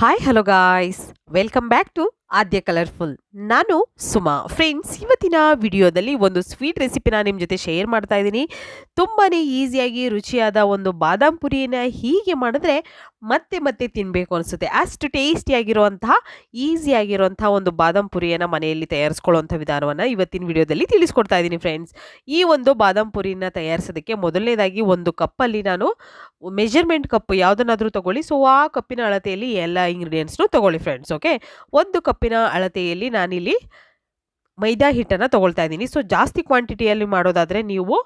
Hi, hello guys. Welcome back to Aadya colourful ನಾನು Suma. Friends ಇವತ್ತಿನ ವಿಡಿಯೋದಲ್ಲಿ ಒಂದು ಸ್ವೀಟ್ ರೆಸಿಪಿನ ನಿಮ್ಮ ಜೊತೆ ಶೇರ್ ಮಾಡ್ತಾ ಇದ್ದೀನಿ. ತುಂಬಾ ಈಸಿಯಾಗಿ ರುಚಿಯಾದ ಒಂದು ಬಾದಾಮ್ ಪುರಿಯನ್ನು ಹೀಗೆ ಮಾಡಿದ್ರೆ ಮತ್ತೆ ಮತ್ತೆ ತಿನ್ನಬೇಕು ಅನಿಸುತ್ತೆ. ಅಷ್ಟು ಟೇಸ್ಟಿಯಾಗಿರುವಂತಹ ಈಸಿಯಾಗಿರುವಂತಹ ಒಂದು ಬಾದಾಮ್ ಪುರಿಯನ್ನು ಮನೆಯಲ್ಲಿ ತಯಾರಿಸ್ಕೊಳ್ಳುವಂಥ ವಿಧಾನವನ್ನು ಇವತ್ತಿನ ವಿಡಿಯೋದಲ್ಲಿ ತಿಳಿಸ್ಕೊಡ್ತಾ ಇದ್ದೀನಿ ಫ್ರೆಂಡ್ಸ್ ಈ ಒಂದು ಬಾದಾಮ್ ಪುರಿನ ತಯಾರಿಸೋದಕ್ಕೆ ಮೊದಲನೇದಾಗಿ ಒಂದು ಕಪ್ಪಲ್ಲಿ ನಾನು ಮೆಜರ್ಮೆಂಟ್ ಕಪ್ ಯಾವುದನ್ನಾದರೂ ತೊಗೊಳ್ಳಿ. ಸೊ ಆ ಕಪ್ಪಿನ ಅಳತೆಯಲ್ಲಿ ಎಲ್ಲ ಇಂಗ್ರೀಡಿಯೆಂಟ್ಸ್ನು ತಗೊಳ್ಳಿ ಫ್ರೆಂಡ್ಸ್ ಓಕೆ ಒಂದು ಕಪ್ಪಿನ ಅಳತೆಯಲ್ಲಿ ನಾನಿಲ್ಲಿ ಮೈದಾ ಹಿಟ್ಟನ್ನು ತೊಗೊಳ್ತಾ ಇದ್ದೀನಿ. ಸೊ ಜಾಸ್ತಿ ಕ್ವಾಂಟಿಟಿಯಲ್ಲಿ ಮಾಡೋದಾದರೆ ನೀವು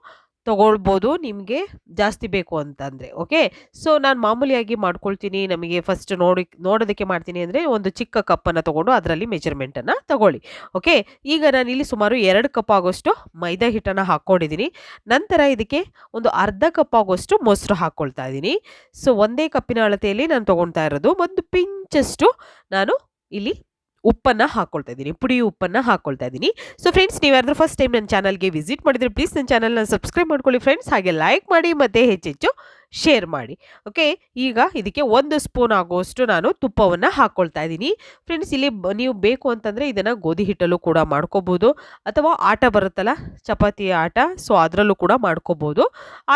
ತೊಗೊಳ್ಬೋದು, ನಿಮಗೆ ಜಾಸ್ತಿ ಬೇಕು ಅಂತಂದರೆ ಓಕೆ ಸೊ ನಾನು ಮಾಮೂಲಿಯಾಗಿ ಮಾಡ್ಕೊಳ್ತೀನಿ, ನಮಗೆ ಫಸ್ಟ್ ನೋಡಿ, ನೋಡೋದಕ್ಕೆ ಮಾಡ್ತೀನಿ ಅಂದರೆ ಒಂದು ಚಿಕ್ಕ ಕಪ್ಪನ್ನು ತೊಗೊಂಡು ಅದರಲ್ಲಿ ಮೆಜರ್ಮೆಂಟನ್ನು ತಗೊಳ್ಳಿ ಓಕೆ ಈಗ ನಾನಿಲ್ಲಿ ಸುಮಾರು ಎರಡು ಕಪ್ ಆಗೋಷ್ಟು ಮೈದಾ ಹಿಟ್ಟನ್ನು ಹಾಕ್ಕೊಂಡಿದ್ದೀನಿ. ನಂತರ ಇದಕ್ಕೆ ಒಂದು ಅರ್ಧ ಕಪ್ ಆಗೋಷ್ಟು ಮೊಸರು ಹಾಕ್ಕೊಳ್ತಾ ಇದ್ದೀನಿ. ಸೊ ಒಂದೇ ಕಪ್ಪಿನ ಅಳತೆಯಲ್ಲಿ ನಾನು ತೊಗೊಳ್ತಾ ಇರೋದು. ಒಂದು ಪಿಂಚಷ್ಟು ನಾನು ಇಲ್ಲಿ ಉಪ್ಪನ್ನು ಹಾಕ್ಕೊಳ್ತಾ ಇದ್ದೀನಿ. ಪುಡಿ ಉಪ್ಪನ್ನು ಹಾಕ್ಕೊಳ್ತಾ ಇದ್ದೀನಿ. ಸೊ ಫ್ರೆಂಡ್ಸ್ ನೀವು ಯಾರಾದರೂ ಫಸ್ಟ್ ಟೈಮ್ ನನ್ನ ಚಾನಲ್ಗೆ ವಿಸಿಟ್ ಮಾಡಿದರೆ ಪ್ಲೀಸ್ ನನ್ನ ಚಾನಲ್ನ ಸಬ್ಸ್ಕ್ರೈಬ್ ಮಾಡ್ಕೊಳ್ಳಿ ಫ್ರೆಂಡ್ಸ್ ಹಾಗೆ ಲೈಕ್ ಮಾಡಿ ಮತ್ತು ಹೆಚ್ಚೆಚ್ಚು ಶೇರ್ ಮಾಡಿ. ಓಕೆ ಈಗ ಇದಕ್ಕೆ ಒಂದು ಸ್ಪೂನ್ ಆಗುವಷ್ಟು ನಾನು ತುಪ್ಪವನ್ನು ಹಾಕ್ಕೊಳ್ತಾ ಇದ್ದೀನಿ. ಫ್ರೆಂಡ್ಸ್ ಇಲ್ಲಿ ನೀವು ಬೇಕು ಅಂತಂದರೆ ಇದನ್ನು ಗೋಧಿ ಹಿಟ್ಟಲ್ಲೂ ಕೂಡ ಮಾಡ್ಕೋಬೋದು. ಅಥವಾ ಆಟ ಬರುತ್ತಲ್ಲ, ಚಪಾತಿ ಆಟ ಸೊ ಅದರಲ್ಲೂ ಕೂಡ ಮಾಡ್ಕೋಬೋದು.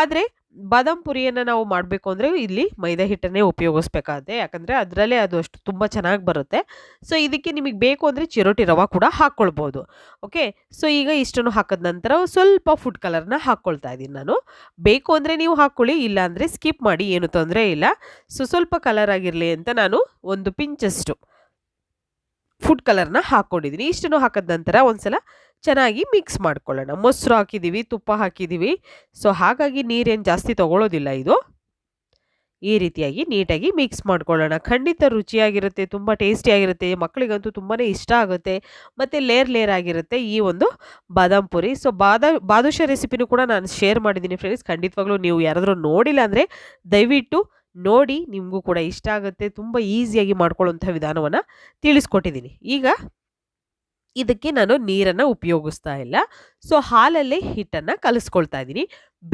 ಆದರೆ ಬಾದಾಮ್ ಪುರಿಯನ್ನು ನಾವು ಮಾಡಬೇಕು ಅಂದರೆ ಇಲ್ಲಿ ಮೈದಾ ಹಿಟ್ಟನ್ನೇ ಉಪಯೋಗಿಸ್ಬೇಕಾಗುತ್ತೆ. ಯಾಕಂದರೆ ಅದರಲ್ಲೇ ಅದು ಅಷ್ಟು ತುಂಬ ಚೆನ್ನಾಗಿ ಬರುತ್ತೆ. ಸೊ ಇದಕ್ಕೆ ನಿಮಗೆ ಬೇಕು ಅಂದರೆ ಚಿರೋಟಿ ರವೆ ಕೂಡ ಹಾಕ್ಕೊಳ್ಬೋದು ಓಕೆ ಸೊ ಈಗ ಇಷ್ಟನ್ನು ಹಾಕಿದ ನಂತರ ಸ್ವಲ್ಪ ಫುಡ್ ಕಲರ್ನ ಹಾಕ್ಕೊಳ್ತಾ ಇದ್ದೀನಿ ನಾನು. ಬೇಕು ಅಂದರೆ ನೀವು ಹಾಕ್ಕೊಳ್ಳಿ ಇಲ್ಲ ಅಂದರೆ ಸ್ಕಿಪ್ ಮಾಡಿ, ಏನು ತೊಂದರೆ ಇಲ್ಲ. ಸೊ ಸ್ವಲ್ಪ ಕಲರ್ ಆಗಿರಲಿ ಅಂತ ನಾನು ಒಂದು ಪಿಂಚಷ್ಟು ಫುಡ್ ಕಲರ್ನ ಹಾಕ್ಕೊಂಡಿದ್ದೀನಿ ಇಷ್ಟನ್ನು ಹಾಕಿದ ನಂತರ ಒಂದ್ಸಲ ಚೆನ್ನಾಗಿ ಮಿಕ್ಸ್ ಮಾಡ್ಕೊಳ್ಳೋಣ. ಮೊಸರು ಹಾಕಿದ್ದೀವಿ, ತುಪ್ಪ ಹಾಕಿದ್ದೀವಿ. ಸೊ ಹಾಗಾಗಿ ನೀರೇನು ಜಾಸ್ತಿ ತಗೊಳ್ಳೋದಿಲ್ಲ ಇದು. ಈ ರೀತಿಯಾಗಿ ನೀಟಾಗಿ ಮಿಕ್ಸ್ ಮಾಡ್ಕೊಳ್ಳೋಣ. ಖಂಡಿತ ರುಚಿಯಾಗಿರುತ್ತೆ, ತುಂಬ ಟೇಸ್ಟಿಯಾಗಿರುತ್ತೆ, ಮಕ್ಕಳಿಗಂತೂ ತುಂಬಾ ಇಷ್ಟ ಆಗುತ್ತೆ. ಮತ್ತು ಲೇರ್ ಲೇರ್ ಆಗಿರುತ್ತೆ ಈ ಒಂದು ಬಾದಾಮ್ ಪುರಿ. ಸೊ ಬಾದಾ, ಬಾದುಷಾ ರೆಸಿಪಿನೂ ಕೂಡ ನಾನು ಶೇರ್ ಮಾಡಿದ್ದೀನಿ ಫ್ರೆಂಡ್ಸ್ ಖಂಡಿತವಾಗ್ಲೂ ನೀವು ಯಾರಾದರೂ ನೋಡಿಲ್ಲ ಅಂದರೆ ದಯವಿಟ್ಟು ನೋಡಿ. ನಿಮಗೂ ಕೂಡ ಇಷ್ಟ ಆಗುತ್ತೆ. ತುಂಬ ಈಸಿಯಾಗಿ ಮಾಡ್ಕೊಳ್ಳುವಂಥ ವಿಧಾನವನ್ನು ತಿಳಿಸ್ಕೊಟ್ಟಿದ್ದೀನಿ. ಈಗ ಇದಕ್ಕೆ ನಾನು ನೀರನ್ನು ಉಪಯೋಗಿಸ್ತಾ ಇಲ್ಲ. ಸೊ ಹಾಲಲ್ಲೇ ಹಿಟ್ಟನ್ನು ಕಲಿಸ್ಕೊಳ್ತಾ ಇದ್ದೀನಿ.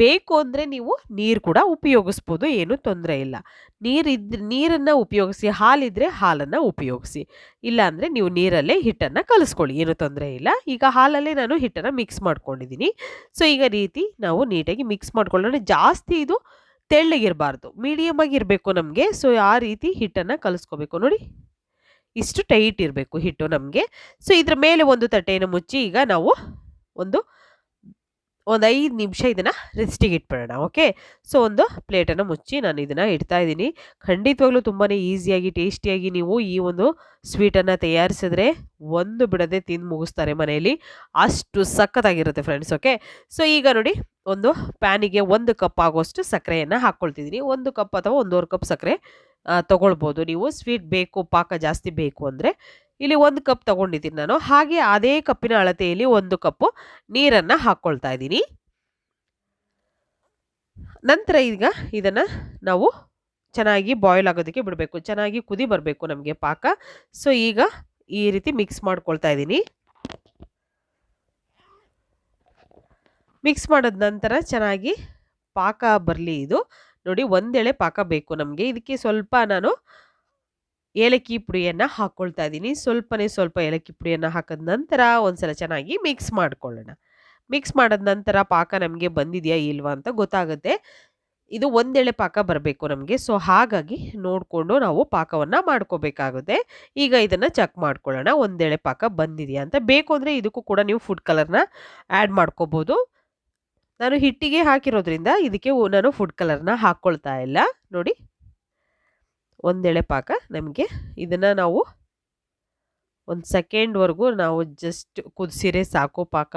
ಬೇಕು ಅಂದರೆ ನೀವು ನೀರು ಕೂಡ ಉಪಯೋಗಿಸ್ಬೋದು, ಏನು ತೊಂದರೆ ಇಲ್ಲ. ನೀರಿದ್ ನೀರನ್ನು ಉಪಯೋಗಿಸಿ, ಹಾಲಿದ್ರೆ ಹಾಲನ್ನು ಉಪಯೋಗಿಸಿ. ಇಲ್ಲಾಂದರೆ ನೀವು ನೀರಲ್ಲೇ ಹಿಟ್ಟನ್ನು ಕಲಿಸ್ಕೊಳ್ಳಿ, ಏನು ತೊಂದರೆ ಇಲ್ಲ. ಈಗ ಹಾಲಲ್ಲೇ ನಾನು ಹಿಟ್ಟನ್ನು ಮಿಕ್ಸ್ ಮಾಡ್ಕೊಂಡಿದ್ದೀನಿ. ಸೊ ಈಗ ರೀತಿ ನಾವು ನೀಟಾಗಿ ಮಿಕ್ಸ್ ಮಾಡ್ಕೊಳ್ಳೋಣ. ಜಾಸ್ತಿ ಇದು ತೆಳ್ಳಗಿರಬಾರ್ದು ಮೀಡಿಯಮ್ ಆಗಿರಬೇಕು ನಮಗೆ. ಸೊ ಆ ರೀತಿ ಹಿಟ್ಟನ್ನು ಕಲಿಸ್ಕೋಬೇಕು. ನೋಡಿ. ಇಷ್ಟು ಟೈಟ್ ಇರಬೇಕು ಹಿಟ್ಟು ನಮಗೆ. ಸೊ ಇದ್ರ ಮೇಲೆ ಒಂದು ತಟ್ಟೆಯನ್ನು ಮುಚ್ಚಿ ಈಗ ನಾವು ಒಂದು ಒಂದು ಐದು ನಿಮಿಷ ಇದನ್ನು ರೆಸ್ಟಿಗೆ ಇಟ್ಬಿಡೋಣ ಓಕೆ ಸೊ ಒಂದು ಪ್ಲೇಟನ್ನು ಮುಚ್ಚಿ ನಾನು ಇದನ್ನು ಇಡ್ತಾ ಇದ್ದೀನಿ. ಖಂಡಿತವಾಗ್ಲೂ ತುಂಬಾ ಈಸಿಯಾಗಿ ಟೇಸ್ಟಿಯಾಗಿ ನೀವು ಈ ಒಂದು ಸ್ವೀಟನ್ನು ತಯಾರಿಸಿದ್ರೆ ಒಂದು ಬಿಡದೆ ತಿಂದು ಮುಗಿಸ್ತಾರೆ ಮನೆಯಲ್ಲಿ. ಅಷ್ಟು ಸಖತ್ತಾಗಿರುತ್ತೆ ಫ್ರೆಂಡ್ಸ್ ಓಕೆ ಸೊ ಈಗ ನೋಡಿ, ಒಂದು ಪ್ಯಾನಿಗೆ ಒಂದು ಕಪ್ ಆಗೋಷ್ಟು ಸಕ್ಕರೆಯನ್ನು ಹಾಕ್ಕೊಳ್ತಿದ್ದೀನಿ ಒಂದು ಕಪ್ ಅಥವಾ ಒಂದೂವರೆ ಕಪ್ ಸಕ್ಕರೆ ತೊಗೊಳ್ಬೋದು. ನೀವು ಸ್ವೀಟ್ ಬೇಕು, ಪಾಕ ಜಾಸ್ತಿ ಬೇಕು ಅಂದರೆ ಇಲ್ಲಿ ಒಂದು ಕಪ್ ತಗೊಂಡಿದ್ದೀನಿ ನಾನು. ಹಾಗೆ ಅದೇ ಕಪ್ಪಿನ ಅಳತೆಯಲ್ಲಿ ಒಂದು ಕಪ್ಪು ನೀರನ್ನು ಹಾಕ್ಕೊಳ್ತಾ ಇದ್ದೀನಿ. ನಂತರ ಈಗ ಇದನ್ನು ನಾವು ಚೆನ್ನಾಗಿ ಬಾಯ್ಲ್ ಆಗೋದಕ್ಕೆ ಬಿಡಬೇಕು. ಚೆನ್ನಾಗಿ ಕುದಿ ಬರಬೇಕು ನಮಗೆ ಪಾಕ. ಸೊ ಈಗ ಈ ರೀತಿ ಮಿಕ್ಸ್ ಮಾಡ್ಕೊಳ್ತಾ ಇದ್ದೀನಿ. ಮಿಕ್ಸ್ ಮಾಡಿದ ನಂತರ ಚೆನ್ನಾಗಿ ಪಾಕ ಬರಲಿ ಇದು. ನೋಡಿ ಒಂದೆಳೆ ಪಾಕ ಬೇಕು ನಮಗೆ. ಇದಕ್ಕೆ ಸ್ವಲ್ಪ ನಾನು ಏಲಕ್ಕಿ ಪುಡಿಯನ್ನು ಹಾಕ್ಕೊಳ್ತಾ ಇದ್ದೀನಿ. ಸ್ವಲ್ಪನೇ ಸ್ವಲ್ಪ ಏಲಕ್ಕಿ ಪುಡಿಯನ್ನು ಹಾಕಿದ ನಂತರ ಒಂದ್ಸಲ ಚೆನ್ನಾಗಿ ಮಿಕ್ಸ್ ಮಾಡ್ಕೊಳ್ಳೋಣ. ಮಿಕ್ಸ್ ಮಾಡಿದ ನಂತರ ಪಾಕ ನಮಗೆ ಬಂದಿದೆಯಾ ಇಲ್ವಾ ಅಂತ ಗೊತ್ತಾಗುತ್ತೆ. ಇದು ಒಂದೆಳೆ ಪಾಕ ಬರಬೇಕು ನಮಗೆ. ಸೊ ಹಾಗಾಗಿ ನೋಡಿಕೊಂಡು ನಾವು ಪಾಕವನ್ನು ಮಾಡ್ಕೋಬೇಕಾಗುತ್ತೆ. ಈಗ ಇದನ್ನು ಚೆಕ್ ಮಾಡ್ಕೊಳ್ಳೋಣ. ಒಂದೆಳೆ ಪಾಕ ಬಂದಿದೆಯಾ ಅಂತ. ಬೇಕು ಅಂದರೆ ಇದಕ್ಕೂ ಕೂಡ ನೀವು ಫುಡ್ ಕಲರ್ನ ಆ್ಯಡ್ ಮಾಡ್ಕೋಬೋದು. ನಾನು ಹಿಟ್ಟಿಗೆ ಹಾಕಿರೋದ್ರಿಂದ ಇದಕ್ಕೆ ನಾನು ಫುಡ್ ಕಲರ್ನ ಹಾಕ್ಕೊಳ್ತಾ ಇಲ್ಲ. ನೋಡಿ. ಒಂದೆಳೆ ಪಾಕ ನಮಗೆ. ಇದನ್ನು ನಾವು ಒಂದು ಸೆಕೆಂಡ್ವರೆಗೂ ನಾವು ಜಸ್ಟ್ ಕುದಿಸಿರೆ ಸಾಕು ಪಾಕ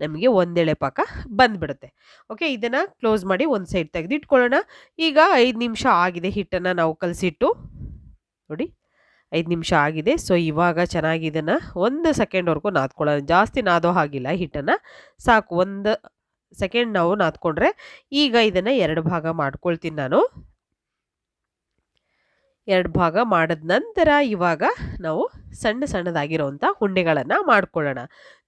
ನಮಗೆ ಒಂದೆಳೆ ಪಾಕ ಬಂದ್ಬಿಡುತ್ತೆ. ಓಕೆ ಇದನ್ನು ಕ್ಲೋಸ್ ಮಾಡಿ ಒಂದು ಸೈಡ್ ತೆಗೆದಿಟ್ಕೊಳ್ಳೋಣ ಈಗ ಐದು ನಿಮಿಷ ಆಗಿದೆ ಹಿಟ್ಟನ್ನು ನಾವು ಕಲಸಿಟ್ಟು. ನೋಡಿ, ಐದು ನಿಮಿಷ ಆಗಿದೆ. ಸೊ ಇವಾಗ ಚೆನ್ನಾಗಿ ಇದನ್ನು ಒಂದು ಸೆಕೆಂಡ್ವರೆಗೂ ನಾದ್ಕೊಳ್ಳೋಣ. ಜಾಸ್ತಿ ನಾದೋ ಹಾಗಿಲ್ಲ ಹಿಟ್ಟನ್ನು. ಸಾಕು, ಒಂದು ಸೆಕೆಂಡ್ ನಾವು ನಾದ್ಕೊಂಡ್ರೆ ಈಗ ಇದನ್ನು ಎರಡು ಭಾಗ ಮಾಡ್ಕೊಳ್ತೀನಿ ನಾನು. ಎರಡು ಭಾಗ ಮಾಡಿದ ನಂತರ ಇವಾಗ ನಾವು ಸಣ್ಣ ಸಣ್ಣದಾಗಿರೋವಂಥ ಉಂಡೆಗಳನ್ನು ಮಾಡ್ಕೊಳ್ಳೋಣ.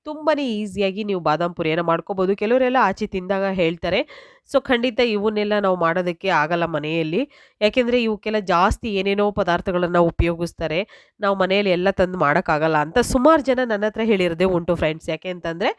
ತುಂಬಾ ಈಸಿಯಾಗಿ ನೀವು ಬಾದಾಮ್ ಪುರಿಯನ್ನು ಮಾಡ್ಕೋಬೋದು. ಕೆಲವರೆಲ್ಲ ಆಚೆ ತಿಂದಾಗ ಹೇಳ್ತಾರೆ. ಸೊ, ಖಂಡಿತ ಇವನ್ನೆಲ್ಲ ನಾವು ಮಾಡೋದಕ್ಕೆ ಆಗಲ್ಲ ಮನೆಯಲ್ಲಿ. ಯಾಕೆಂದರೆ ಇವಕ್ಕೆಲ್ಲ ಜಾಸ್ತಿ ಏನೇನೋ ಪದಾರ್ಥಗಳನ್ನು ಉಪಯೋಗಿಸ್ತಾರೆ. ನಾವು ಮನೆಯಲ್ಲಿ ಎಲ್ಲ ತಂದು ಮಾಡೋಕ್ಕಾಗಲ್ಲ ಅಂತ ಸುಮಾರು ಜನ ನನ್ನ ಹತ್ರ ಹೇಳಿರೋದೇ ಉಂಟು ಫ್ರೆಂಡ್ಸ್ ಯಾಕೆ ಅಂತಂದರೆ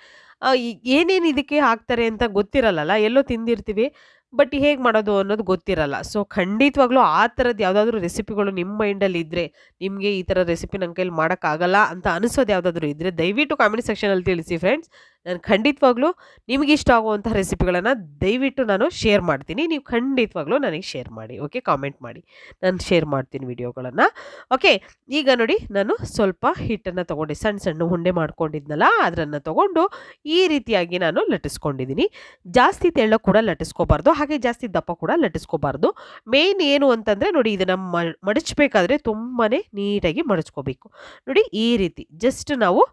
ಏನೇನು ಇದಕ್ಕೆ ಹಾಕ್ತಾರೆ ಅಂತ ಗೊತ್ತಿರಲ್ಲಲ್ಲ? ಎಲ್ಲೋ ತಿಂದಿರ್ತೀವಿ. ಬಟ್ ಹೇಗೆ ಮಾಡೋದು ಅನ್ನೋದು ಗೊತ್ತಿರಲ್ಲ. ಸೊ ಖಂಡಿತವಾಗ್ಲೂ ಆ ಥರದ್ದು ಯಾವುದಾದ್ರೂ ರೆಸಿಪಿಗಳು ನಿಮ್ಮ ಮೈಂಡಲ್ಲಿ ಇದ್ದರೆ ನಿಮಗೆ ಈ ಥರ ರೆಸಿಪಿ ನನ್ನ ಕೈಲಿ ಮಾಡೋಕ್ಕಾಗಲ್ಲ ಅಂತ ಅನಿಸೋದು ಯಾವುದಾದ್ರೂ ಇದ್ದರೆ ದಯವಿಟ್ಟು ಕಾಮೆಂಟ್ ಸೆಕ್ಷನಲ್ಲಿ ತಿಳಿಸಿ ಫ್ರೆಂಡ್ಸ್ ನಾನು ಖಂಡಿತವಾಗ್ಲೂ ನಿಮಗೆ ಇಷ್ಟ ಆಗುವಂಥ ರೆಸಿಪಿಗಳನ್ನು ದಯವಿಟ್ಟು ನಾನು ಶೇರ್ ಮಾಡ್ತೀನಿ. ನೀವು ಖಂಡಿತವಾಗ್ಲೂ ನನಗೆ ಶೇರ್ ಮಾಡಿ, ಓಕೆ? ಕಾಮೆಂಟ್ ಮಾಡಿ. ನಾನು ಶೇರ್ ಮಾಡ್ತೀನಿ ವಿಡಿಯೋಗಳನ್ನು. ಓಕೆ? ಈಗ ನೋಡಿ, ನಾನು ಸ್ವಲ್ಪ ಹಿಟ್ಟನ್ನು ತೊಗೊಂಡೆ. ಸಣ್ಣ ಸಣ್ಣ ಉಂಡೆ ಮಾಡ್ಕೊಂಡಿದ್ನಲ್ಲ ಅದನ್ನು ತೊಗೊಂಡು ಈ ರೀತಿಯಾಗಿ ನಾನು ಲಟ್ಟಿಸ್ಕೊಂಡಿದ್ದೀನಿ. ಜಾಸ್ತಿ ತೆಳ್ಳ ಕೂಡ ಲಟ್ಟಿಸ್ಕೋಬಾರ್ದು, ಹಾಗೆ ಜಾಸ್ತಿ ದಪ್ಪ ಕೂಡ ಲಟ್ಟಿಸ್ಕೋಬಾರ್ದು. ಮೇಯ್ನ್ ಏನು ಅಂತಂದರೆ ನೋಡಿ, ಇದನ್ನು ಮಡಚಬೇಕಾದ್ರೆ ತುಂಬಾ ನೀಟಾಗಿ ಮಡಚ್ಕೋಬೇಕು. ನೋಡಿ, ಈ ರೀತಿ. ಜಸ್ಟ್ ನಾವು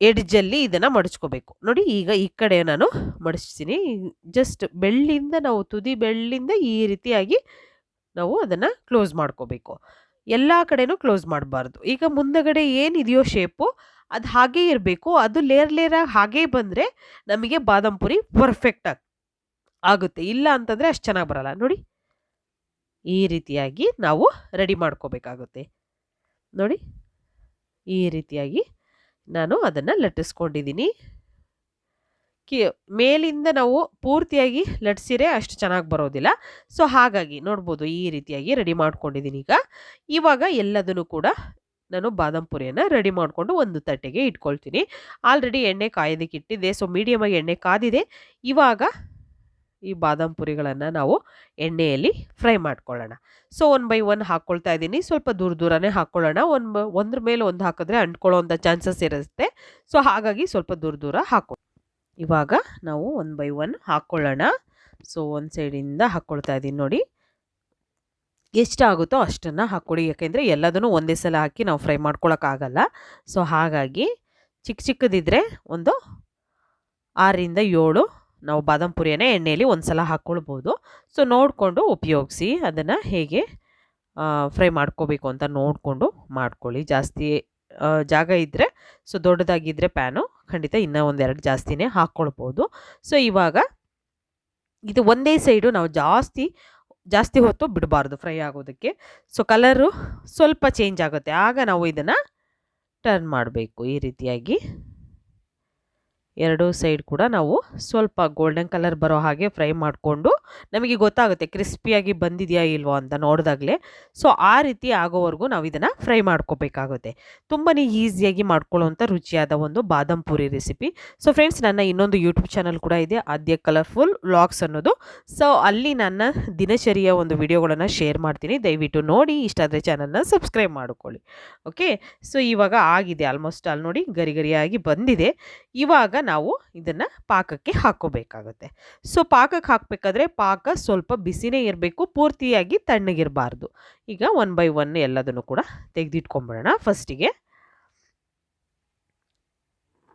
ಎಡ್ಜಲ್ಲಿ ಇದನ್ನು ಮಡಚ್ಕೋಬೇಕು. ನೋಡಿ ಈಗ ಈ ಕಡೆ ನಾನು ಮಡಿಸ್ತೀನಿ ಜಸ್ಟ್ ಬೆಳ್ಳಿಂದ ನಾವು ತುದಿ ಬೆಳ್ಳಿಂದ ಈ ರೀತಿಯಾಗಿ ನಾವು ಅದನ್ನು ಕ್ಲೋಸ್ ಮಾಡ್ಕೋಬೇಕು. ಎಲ್ಲ ಕಡೆನೂ ಕ್ಲೋಸ್ ಮಾಡಬಾರ್ದು. ಈಗ ಮುಂದಗಡೆ ಏನಿದೆಯೋ ಶೇಪು ಅದು ಹಾಗೇ ಇರಬೇಕು. ಅದು ಲೇರ್ ಲೇರಾಗಿ ಹಾಗೇ ಬಂದರೆ ನಮಗೆ ಬಾದಾಮ್ ಪುರಿ ಪರ್ಫೆಕ್ಟ್ ಆಗಿ ಆಗುತ್ತೆ. ಇಲ್ಲ ಅಂತಂದರೆ ಅಷ್ಟು ಚೆನ್ನಾಗಿ ಬರಲ್ಲ. ನೋಡಿ ಈ ರೀತಿಯಾಗಿ ನಾವು ರೆಡಿ ಮಾಡ್ಕೋಬೇಕಾಗುತ್ತೆ. ನೋಡಿ ಈ ರೀತಿಯಾಗಿ ನಾನು ಅದನ್ನು ಲಟ್ಟಿಸ್ಕೊಂಡಿದ್ದೀನಿ ಕಿ, ಮೇಲಿಂದ ನಾವು ಪೂರ್ತಿಯಾಗಿ ಲಟ್ಸಿರೆ ಅಷ್ಟು ಚೆನ್ನಾಗಿ ಬರೋದಿಲ್ಲ. ಸೊ, ಹಾಗಾಗಿ ನೋಡ್ಬೋದು ಈ ರೀತಿಯಾಗಿ ರೆಡಿ ಮಾಡ್ಕೊಂಡಿದ್ದೀನಿ ಈಗ. ಇವಾಗ ಎಲ್ಲದನ್ನು ಕೂಡ ನಾನು ಬಾದಾಮ್ ಪುರಿಯನ್ನು ರೆಡಿ ಮಾಡಿಕೊಂಡು ಒಂದು ತಟ್ಟೆಗೆ ಇಟ್ಕೊಳ್ತೀನಿ. ಆಲ್ರೆಡಿ ಎಣ್ಣೆ ಕಾಯೋದಕ್ಕೆ ಇಟ್ಟಿದ್ದೆ ಸೊ ಮೀಡಿಯಮಾಗಿ ಎಣ್ಣೆ ಕಾದಿದೆ. ಇವಾಗ ಈ ಬಾದಾಮ್ ಪುರಿಗಳನ್ನು ನಾವು ಎಣ್ಣೆಯಲ್ಲಿ ಫ್ರೈ ಮಾಡ್ಕೊಳ್ಳೋಣ. ಸೊ ಒನ್ ಬೈ ಒನ್ ಹಾಕ್ಕೊಳ್ತಾ ಇದ್ದೀನಿ. ಸ್ವಲ್ಪ ದೂರ ದೂರನೇ ಹಾಕ್ಕೊಳ್ಳೋಣ. ಒಂದು ಒಂದ್ರ ಮೇಲೆ ಒಂದು ಹಾಕಿದ್ರೆ ಅಂಟ್ಕೊಳ್ಳೋವಂಥ ಚಾನ್ಸಸ್ ಇರುತ್ತೆ. ಸೊ, ಹಾಗಾಗಿ ಸ್ವಲ್ಪ ದೂರ ದೂರ ಹಾಕೊ ಇವಾಗ ನಾವು ಒನ್ ಬೈ ಒನ್ ಹಾಕ್ಕೊಳ್ಳೋಣ. ಸೊ, ಒಂದು ಸೈಡಿಂದ ಹಾಕ್ಕೊಳ್ತಾ ಇದ್ದೀನಿ ನೋಡಿ. ಎಷ್ಟಾಗುತ್ತೋ ಅಷ್ಟನ್ನು ಹಾಕ್ಕೊಡಿ. ಯಾಕೆಂದರೆ ಎಲ್ಲದನ್ನು ಒಂದೇ ಸಲ ಹಾಕಿ ನಾವು ಫ್ರೈ ಮಾಡ್ಕೊಳಕ್ಕಾಗಲ್ಲ. ಸೊ, ಹಾಗಾಗಿ ಚಿಕ್ಕ ಚಿಕ್ಕದಿದ್ದರೆ ಒಂದು ಆರರಿಂದ ಏಳು ನಾವು ಬಾದಾಮ್ ಪುರಿಯನ್ನೇ ಎಣ್ಣೆಯಲ್ಲಿ ಒಂದು ಸಲ ಹಾಕ್ಕೊಳ್ಬೋದು ಸೊ ನೋಡಿಕೊಂಡು ಉಪಯೋಗಿಸಿ ಅದನ್ನು ಹೇಗೆ ಫ್ರೈ ಮಾಡ್ಕೋಬೇಕು ಅಂತ ನೋಡಿಕೊಂಡು ಮಾಡ್ಕೊಳ್ಳಿ. ಜಾಸ್ತಿ ಜಾಗ ಇದ್ದರೆ ಸೊ ದೊಡ್ಡದಾಗಿದ್ದರೆ ಪ್ಯಾನು ಖಂಡಿತ ಇನ್ನೂ ಒಂದೆರಡು ಜಾಸ್ತಿನೇ ಹಾಕ್ಕೊಳ್ಬೋದು ಸೊ ಇವಾಗ ಇದು ಒಂದೇ ಸೈಡು ನಾವು ಜಾಸ್ತಿ ಜಾಸ್ತಿ ಹೊತ್ತು ಬಿಡಬಾರ್ದು ಫ್ರೈ ಆಗೋದಕ್ಕೆ. ಸೊ ಕಲರು ಸ್ವಲ್ಪ ಚೇಂಜ್ ಆಗುತ್ತೆ. ಆಗ ನಾವು ಇದನ್ನು ಟರ್ನ್ ಮಾಡಬೇಕು ಈ ರೀತಿಯಾಗಿ. ಎರಡೂ ಸೈಡ್ ಕೂಡ ನಾವು ಸ್ವಲ್ಪ ಗೋಲ್ಡನ್ ಕಲರ್ ಬರೋ ಹಾಗೆ ಫ್ರೈ ಮಾಡಿಕೊಂಡು ನಮಗೆ ಗೊತ್ತಾಗುತ್ತೆ ಕ್ರಿಸ್ಪಿಯಾಗಿ ಬಂದಿದೆಯಾ ಇಲ್ವೋ ಅಂತ ನೋಡಿದಾಗಲೇ. ಸೊ ಆ ರೀತಿ ಆಗೋವರೆಗೂ ನಾವು ಇದನ್ನು ಫ್ರೈ ಮಾಡ್ಕೋಬೇಕಾಗುತ್ತೆ. ತುಂಬಾ ಈಸಿಯಾಗಿ ಮಾಡ್ಕೊಳ್ಳೋವಂಥ ರುಚಿಯಾದ ಒಂದು ಬಾದಾಮ್ ಪೂರಿ ರೆಸಿಪಿ ಸೊ ಫ್ರೆಂಡ್ಸ್ ನನ್ನ ಇನ್ನೊಂದು ಯೂಟ್ಯೂಬ್ ಚಾನಲ್ ಕೂಡ ಇದೆ, ಆದ್ಯ ಕಲರ್ಫುಲ್ ವ್ಲಾಗ್ಸ್ ಅನ್ನೋದು. ಸೊ ಅಲ್ಲಿ ನನ್ನ ದಿನಚರಿಯ ಒಂದು ವಿಡಿಯೋಗಳನ್ನು ಶೇರ್ ಮಾಡ್ತೀನಿ. ದಯವಿಟ್ಟು ನೋಡಿ, ಇಷ್ಟ ಆದರೆ ಚಾನಲ್ನ ಸಬ್ಸ್ಕ್ರೈಬ್ ಮಾಡಿಕೊಳ್ಳಿ. ಓಕೆ ಸೊ ಇವಾಗ ಆಗಿದೆ ಆಲ್ಮೋಸ್ಟ್ ಅಲ್ಲಿ ನೋಡಿ ಗರಿಗರಿಯಾಗಿ ಬಂದಿದೆ. ಇವಾಗ ನಾವು ಇದನ್ನು ಪಾಕಕ್ಕೆ ಹಾಕ್ಕೋಬೇಕಾಗುತ್ತೆ ಸೊ ಪಾಕಕ್ಕೆ ಹಾಕಬೇಕಾದ್ರೆ ಪಾಕ ಸ್ವಲ್ಪ ಬಿಸಿನೇ ಇರಬೇಕು, ಪೂರ್ತಿಯಾಗಿ ತಣ್ಣಗಿರಬಾರ್ದು. ಈಗ ಒನ್ ಬೈ ಒನ್ ಎಲ್ಲದನ್ನು ಕೂಡ ತೆಗೆದಿಟ್ಕೊಂಬಿಡೋಣ. ಫಸ್ಟಿಗೆ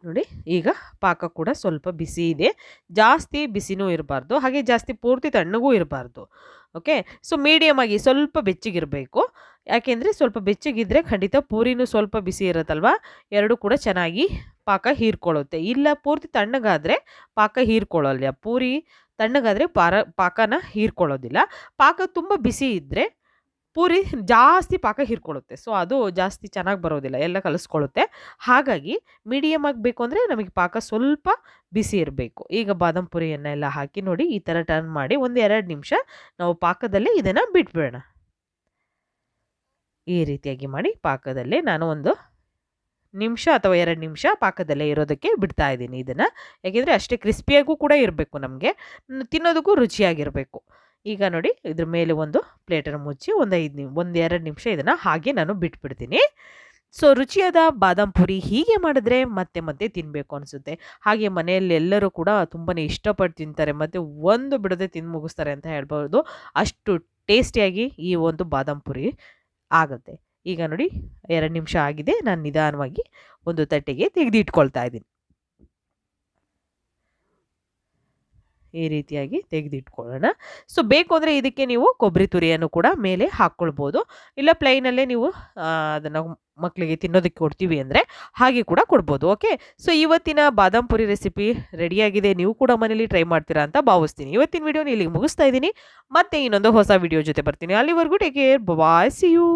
ನೋಡಿ, ಈಗ ಪಾಕ ಕೂಡ ಸ್ವಲ್ಪ ಬಿಸಿ ಇದೆ. ಜಾಸ್ತಿ ಬಿಸಿನೂ ಇರಬಾರ್ದು, ಹಾಗೆ ಜಾಸ್ತಿ ಪೂರ್ತಿ ತಣ್ಣಗೂ ಇರಬಾರ್ದು. ಓಕೆ ಸೊ ಮೀಡಿಯಮ್ ಆಗಿ ಸ್ವಲ್ಪ ಬೆಚ್ಚಗಿರಬೇಕು. ಯಾಕೆಂದರೆ ಸ್ವಲ್ಪ ಬೆಚ್ಚಗಿದ್ರೆ ಖಂಡಿತ ಪೂರಿನೂ ಸ್ವಲ್ಪ ಬಿಸಿ ಇರುತ್ತಲ್ವ? ಎರಡೂ ಕೂಡ ಚೆನ್ನಾಗಿ ಪಾಕ ಹೀರ್ಕೊಳ್ಳುತ್ತೆ. ಇಲ್ಲ ಪೂರ್ತಿ ತಣ್ಣಗಾದರೆ ಪಾಕ ಹೀರ್ಕೊಳ್ಳಲ್ಲ. ಪೂರಿ ತಣ್ಣಗಾದರೆ ಪಾರ, ಪಾಕನ ಹೀರ್ಕೊಳ್ಳೋದಿಲ್ಲ. ಪಾಕ ತುಂಬ ಬಿಸಿ ಇದ್ದರೆ ಪೂರಿ ಜಾಸ್ತಿ ಪಾಕ ಹೀರ್ಕೊಳ್ಳುತ್ತೆ. ಸೊ, ಅದು ಜಾಸ್ತಿ ಚೆನ್ನಾಗಿ ಬರೋದಿಲ್ಲ. ಎಲ್ಲ ಕಲಿಸ್ಕೊಳ್ಳುತ್ತೆ. ಹಾಗಾಗಿ ಮೀಡಿಯಮ್ ಆಗಬೇಕು ಅಂದರೆ ನಮಗೆ ಪಾಕ ಸ್ವಲ್ಪ ಬಿಸಿ ಇರಬೇಕು. ಈಗ ಬಾದಾಮ್ ಪುರಿಯನ್ನೆಲ್ಲ ಹಾಕಿ ನೋಡಿ ಈ ಥರ ಟರ್ನ್ ಮಾಡಿ ಒಂದು ಎರಡು ನಿಮಿಷ ನಾವು ಪಾಕದಲ್ಲೇ ಇದನ್ನು ಬಿಟ್ಬಿಡೋಣ. ಈ ರೀತಿಯಾಗಿ ಮಾಡಿ ಪಾಕದಲ್ಲೇ ನಾನು ಒಂದು ನಿಮಿಷ ಅಥವಾ ಎರಡು ನಿಮಿಷ ಪಾಕದಲ್ಲೇ ಇರೋದಕ್ಕೆ ಬಿಡ್ತಾ ಇದ್ದೀನಿ ಇದನ್ನು. ಯಾಕೆಂದರೆ ಅಷ್ಟೇ ಕ್ರಿಸ್ಪಿಯಾಗೂ ಕೂಡ ಇರಬೇಕು ನಮಗೆ. ತಿನ್ನೋದಕ್ಕೂ ರುಚಿಯಾಗಿರಬೇಕು. ಈಗ ನೋಡಿ ಇದ್ರ ಮೇಲೆ ಒಂದು ಪ್ಲೇಟನ್ನು ಮುಚ್ಚಿ ಒಂದು ಐದು ನಿಮ್, ಒಂದು ಎರಡು ನಿಮಿಷ ಇದನ್ನು ಹಾಗೆ ನಾನು ಬಿಟ್ಬಿಡ್ತೀನಿ. ಸೊ ರುಚಿಯಾದ ಬಾದಾಮ್ ಪುರಿ ಹೀಗೆ ಮಾಡಿದ್ರೆ ಮತ್ತೆ ಮತ್ತೆ ತಿನ್ನಬೇಕು ಅನಿಸುತ್ತೆ. ಹಾಗೆ ಮನೆಯಲ್ಲಿ ಎಲ್ಲರೂ ಕೂಡ ತುಂಬಾ ಇಷ್ಟಪಟ್ಟು ತಿಂತಾರೆ. ಮತ್ತು ಒಂದು ಬಿಡದೆ ತಿಂದು ಮುಗಿಸ್ತಾರೆ ಅಂತ ಹೇಳ್ಬೋದು ಅಷ್ಟು ಟೇಸ್ಟಿಯಾಗಿ ಈ ಒಂದು ಬಾದಾಮ್ ಪುರಿ ಆಗುತ್ತೆ. ಈಗ ನೋಡಿ, ಎರಡು ನಿಮಿಷ ಆಗಿದೆ. ನಾನು ನಿಧಾನವಾಗಿ ಒಂದು ತಟ್ಟೆಗೆ ತೆಗೆದಿಟ್ಕೊಳ್ತಾ ಇದ್ದೀನಿ. ಈ ರೀತಿಯಾಗಿ ತೆಗೆದಿಟ್ಕೊಳ್ಳೋಣ. ಸೊ ಬೇಕು ಅಂದರೆ ಇದಕ್ಕೆ ನೀವು ಕೊಬ್ಬರಿ ತುರಿಯನ್ನು ಕೂಡ ಮೇಲೆ ಹಾಕ್ಕೊಳ್ಬೋದು. ಇಲ್ಲ ಪ್ಲೈನಲ್ಲೇ ನೀವು ಅದನ್ನು ಮಕ್ಕಳಿಗೆ ತಿನ್ನೋದಕ್ಕೆ ಕೊಡ್ತೀವಿ ಅಂದರೆ ಹಾಗೆ ಕೂಡ ಕೊಡ್ಬೋದು. ಓಕೆ ಸೊ ಇವತ್ತಿನ ಬಾದಾಮ್ ಪುರಿ ರೆಸಿಪಿ ರೆಡಿಯಾಗಿದೆ ನೀವು ಕೂಡ ಮನೇಲಿ ಟ್ರೈ ಮಾಡ್ತೀರಾ ಅಂತ ಭಾವಿಸ್ತೀನಿ. ಇವತ್ತಿನ ವಿಡಿಯೋನ ಇಲ್ಲಿಗೆ ಮುಗಿಸ್ತಾ ಇದ್ದೀನಿ. ಮತ್ತೆ ಇನ್ನೊಂದು ಹೊಸ ವಿಡಿಯೋ ಜೊತೆ ಬರ್ತೀನಿ. ಅಲ್ಲಿವರೆಗೂ take care bye see you